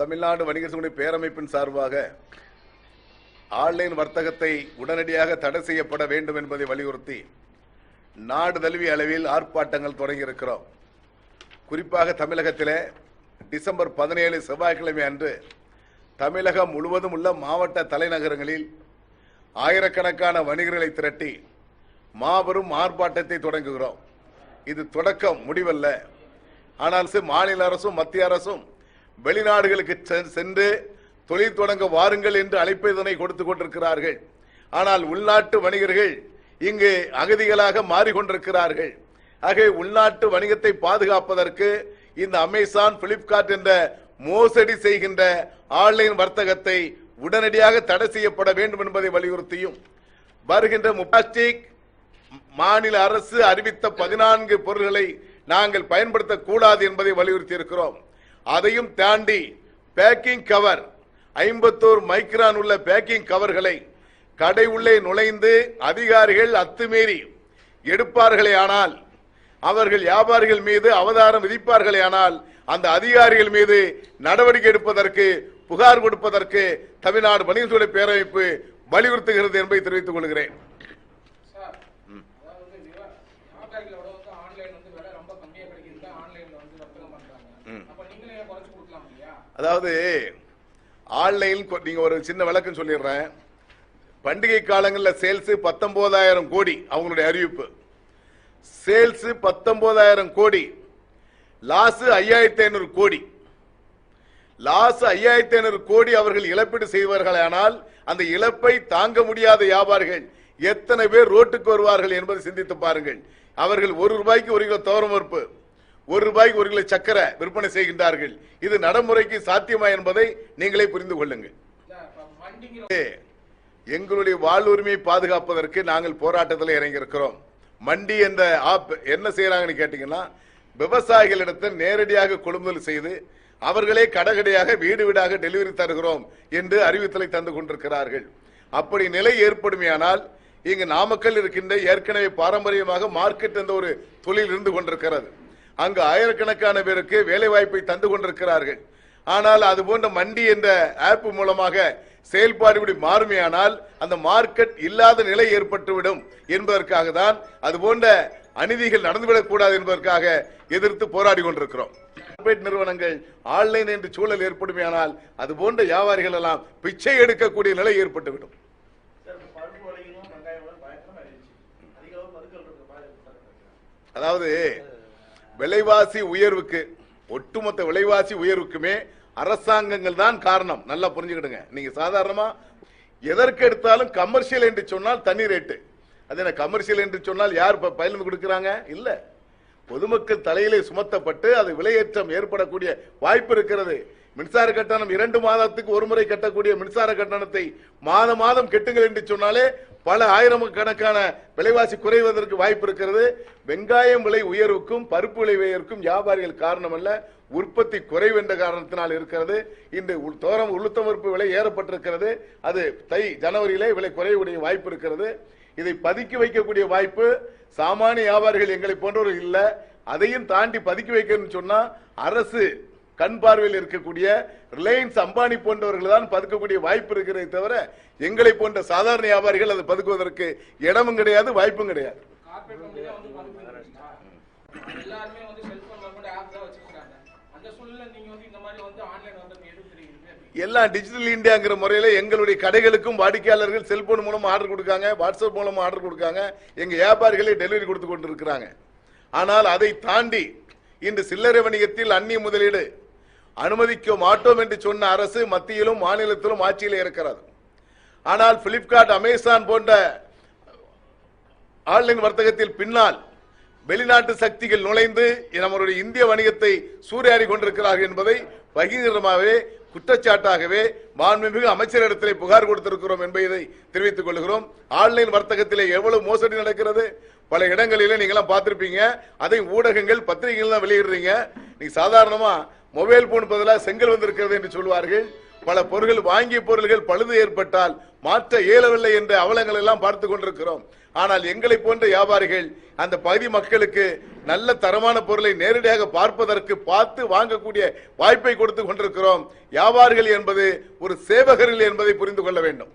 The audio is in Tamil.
தமிழ்நாடு வணிக சங்கடைய பேரமைப்பின் சார்பாக ஆன்லைன் வர்த்தகத்தை உடனடியாக தடை செய்யப்பட வேண்டும் என்பதை வலியுறுத்தி நாடு தழுவிய அளவில் ஆர்ப்பாட்டங்கள் தொடங்கியிருக்கிறோம். குறிப்பாக தமிழகத்தில் டிசம்பர் பதினேழு செவ்வாய்க்கிழமை அன்று தமிழகம் முழுவதும் உள்ள மாவட்ட தலைநகரங்களில் ஆயிரக்கணக்கான வணிகர்களை திரட்டி மாபெரும் ஆர்ப்பாட்டத்தை தொடங்குகிறோம். இது தொடக்கம் முடிவல்ல. ஆனால் மாநில அரசும் மத்திய அரசும் வெளிநாடுகளுக்கு செ- சென்று தொழில் தொடங்க வாருங்கள் என்று அழைப்பதனை கொடுத்து கொண்டிருக்கிறார்கள். ஆனால் உள்நாட்டு வணிகர்கள் இங்கு அகதிகளாக மாறிக்கொண்டிருக்கிறார்கள். ஆகவே உள்நாட்டு வணிகத்தை பாதுகாப்பதற்கு இந்த அமேசான் பிளிப்கார்ட் என்ற மோசடி செய்கின்ற ஆன்லைன் வர்த்தகத்தை உடனடியாக தடை செய்யப்பட வேண்டும் என்பதை வலியுறுத்தியும் வருகின்ற பிளாஸ்டிக் மாநில அரசு அறிவித்த பதினான்கு பொருள்களை நாங்கள் பயன்படுத்தக்கூடாது என்பதை வலியுறுத்தி இருக்கிறோம் அதையும் தாண்டி பேக்கிங் கவர் ஐம்பத்தோரு மைக்ரான் உள்ள பேக்கிங் கவர்களை கடை உள்ளே நுழைந்து அதிகாரிகள் அத்துமீறி எடுப்பார்களே ஆனால் அவர்கள் வியாபாரிகள் மீது அவதாரம் விதிப்பார்களே ஆனால் அந்த அதிகாரிகள் மீது நடவடிக்கை எடுப்பதற்கு புகார் கொடுப்பதற்கு தமிழ்நாடு வணிகத்துறை பேரமைப்பு வலியுறுத்துகிறது என்பதை தெரிவித்துக் கொள்கிறேன். அதாவது ஆன்லைன் நீங்க ஒரு சின்ன விளக்கம் சொல்லிடுறேன். பண்டிகை காலங்களில் சேல்ஸ் பத்தொன்பதாயிரம் கோடி அவங்களுடைய அறிவிப்பு. சேல்ஸ் பத்தொன்பதாயிரம் கோடி லாஸ் ஐயாயிரத்தி ஐநூறு கோடி. லாஸ் ஐயாயிரத்தி ஐநூறு கோடி அவர்கள் இழப்பீடு செய்வார்களானால் அந்த இழப்பை தாங்க முடியாத வியாபாரிகள் எத்தனை பேர் ரோட்டுக்கு வருவார்கள் என்பதை சிந்தித்து பாருங்கள். அவர்கள் ஒரு ரூபாய்க்கு ஒரு கிலோ துவரம் பருப்பு ஒரு ரூபாய்க்கு ஒரு கிலோ சக்கரை விற்பனை செய்கின்றார்கள். இது நடைமுறைக்கு சாத்தியமா என்பதை நீங்களே புரிந்து கொள்ளுங்கள். எங்களுடைய வாழ்வுரிமையை பாதுகாப்பதற்கு நாங்கள் போராட்டத்தில் இறங்கியிருக்கிறோம். மண்டி என்ற ஆப் என்ன செய்யறாங்கன்னு கேட்டீங்கன்னா விவசாயிகளிடத்தில் நேரடியாக கொள்முதல் செய்து அவர்களே கடகடையாக வீடு வீடாக டெலிவரி தருகிறோம் என்று அறிவித்தலை தந்து கொண்டிருக்கிறார்கள். அப்படி நிலை ஏற்படுமையானால் இங்கு நாமக்கல் இருக்கின்ற ஏற்கனவே பாரம்பரியமாக மார்க்கெட் என்ற ஒரு தொழில் இருந்து கொண்டிருக்கிறது. அங்கு ஆயிரக்கணக்கான பேருக்கு வேலை வாய்ப்பை தந்து கொண்டிருக்கிறார்கள். ஆனால் அது போன்ற மண்டி என்ற ஆப் மூலமாக செயல்பாடு இப்படி மாறுமையானால் அந்த மார்க்கெட் இல்லாத நிலை ஏற்பட்டுவிடும் என்பதற்காக தான் அது போன்ற அநீதிகள் நடந்துவிடக் கூடாது என்பதற்காக எதிர்த்து போராடி கொண்டிருக்கிறோம். கார்பரேட் நிறுவனங்கள் ஆன்லைன் என்று சூழல் ஏற்படுமையானால் அது போன்ற வியாபாரிகள் எல்லாம் பிச்சை எடுக்கக்கூடிய நிலை ஏற்பட்டுவிடும். அதாவது விலைவாசி உயர்வுக்கு ஒட்டுமொத்த விலைவாசி உயர்வுக்குமே அரசாங்கங்கள் தான் காரணம். நல்லா புரிஞ்சுக்கிடுங்க. நீங்க சாதாரணமா எதற்கு எடுத்தாலும் கமர்ஷியல் என்று சொன்னால் தனி ரேட்டு அது என்ன கமர்ஷியல் என்று சொன்னால் யார் இப்போ பயிர்ந்து கொடுக்குறாங்க? இல்லை. பொதுமக்கள் தலையிலே சுமத்தப்பட்டு அது விலையேற்றம் ஏற்படக்கூடிய வாய்ப்பு இருக்கிறது. மின்சார கட்டணம் இரண்டு மாதத்துக்கு ஒரு முறை கட்டக்கூடிய மின்சார கட்டணத்தை மாத மாதம் கெட்டுங்கள் என்று சொன்னாலே பல ஆயிரம் கணக்கான விலைவாசி குறைவதற்கு வாய்ப்பு இருக்கிறது. வெங்காயம் விலை உயர்வுக்கும் பருப்பு விலை உயர்வுக்கும் வியாபாரிகள் காரணம் அல்ல உற்பத்தி குறைவு என்ற காரணத்தினால் இருக்கிறது. இன்று தோரம் உளுத்தமர்ப்பு விலை ஏறப்பட்டிருக்கிறது. அது தை ஜனவரியிலே விலை குறைவுடைய வாய்ப்பு இருக்கிறது. இதை பதுக்கி வைக்கக்கூடிய வாய்ப்பு சாமானிய வியாபாரிகள் எங்களை போன்றவர்கள் இல்லை. அதையும் தாண்டி பதுக்கி வைக்கணும்னு சொன்னா அரசு கண் பார்வையில் இருக்கக்கூடிய ரிலையன்ஸ் அம்பானி போன்றவர்கள் தான் பதுக்கக்கூடிய வாய்ப்பு இருக்கிறதே தவிர எங்களை போன்ற சாதாரண வியாபாரிகள் அதை பதுக்குவதற்கு இடமும் கிடையாது வாய்ப்பும் கிடையாது. எல்லாம் டிஜிட்டல் இந்தியாங்கிற முறையில எங்களுடைய கடைகளுக்கும் வாடிக்கையாளர்கள் செல்போன் மூலமா ஆர்டர் கொடுக்காங்க வாட்ஸ்அப் மூலமா ஆர்டர் கொடுக்காங்க எங்க வியாபாரிகளே டெலிவரி கொடுத்து கொண்டு இருக்கிறாங்க ஆனால் அதை தாண்டி இன்று சில்லறை வணிகத்தில் அந்நிய முதலீடு அனுமதிக்க மாட்டோம் என்று சொன்ன அரசு மத்தியிலும் மாநிலத்திலும் ஆட்சியில் இருக்கிறது. ஆனால் பிளிப்கார்ட் அமேசான் போன்ற ஆன்லைன் வர்த்தகத்தில் பின்னால் வெளிநாட்டு சக்திகள் நுழைந்து நம்மளுடைய இந்திய வணிகத்தை சூறையாடி கொண்டிருக்கிறார்கள் என்பதை பகிரங்கமாகவே குற்றச்சாட்டாகவே மாண்புமிகு அமைச்சரிடத்திலே புகார் கொடுத்திருக்கிறோம் என்பதை தெரிவித்துக் கொள்கிறோம். ஆன்லைன் வர்த்தகத்திலே எவ்வளவு மோசடி நடக்கிறது? பல இடங்களிலே நீங்களாம் பார்த்திருப்பீங்க. அதை ஊடகங்கள் பத்திரிகைகள் தான் வெளியிடுறீங்க. நீங்க சாதாரணமா மொபைல் போன் பதிலாக செங்கல் வந்திருக்கிறது என்று சொல்வார்கள் பல பொருட்கள் வாங்கிய பொருள்கள் பழுது ஏற்பட்டால் மாற்ற இயலவில்லை என்ற அவலங்கள் எல்லாம் பார்த்து கொண்டிருக்கிறோம். ஆனால் எங்களை போன்ற வியாபாரிகள் அந்த பகுதி மக்களுக்கு நல்ல தரமான பொருளை நேரடியாக பார்ப்பதற்கு பார்த்து வாங்கக்கூடிய வாய்ப்பை கொடுத்து கொண்டிருக்கிறோம். வியாபாரிகள் என்பது ஒரு சேவகர்கள் என்பதை புரிந்து கொள்ள வேண்டும்.